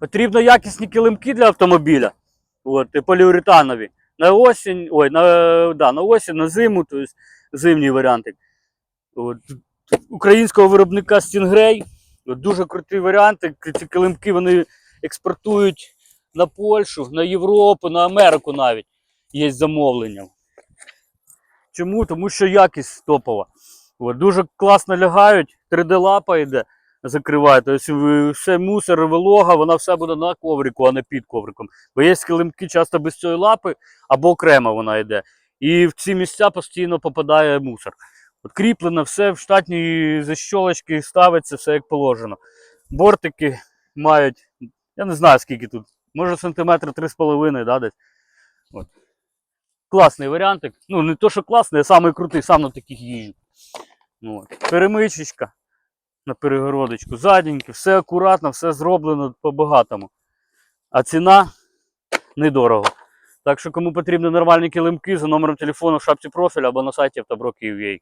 Потрібно якісні килимки для автомобіля. От, і поліуретанові. На осінь, ой, на, да, на осінь, на зиму, тобто зимній варіантик. От, українського виробника Stingray. От, дуже крутий варіант. Ці килимки вони експортують на Польщу, на Європу, на Америку навіть є замовлення. Чому? Тому що якість топова. От, дуже класно лягають, 3D-лапа йде, закриває. Тобто все мусор, волога, вона все буде на коврику, а не під ковриком. Бо є килимки часто без цієї лапи або окремо вона йде. І в ці місця постійно попадає мусор. От кріплено, все в штатні защолочки ставиться, все як положено. Бортики мають, я не знаю скільки тут, може сантиметр 3,5, да, десь. От. Класний варіантик. Ну, не то, що класний, а самий крутий, сам на таких їжджу. Ну. Перемичечка на перегородочку, Задіньки, все акуратно, все зроблено по-багатому. А ціна недорого. Так що, кому потрібні нормальні килимки, за номером телефону в шапці профіля або на сайті автобро Київ.ua.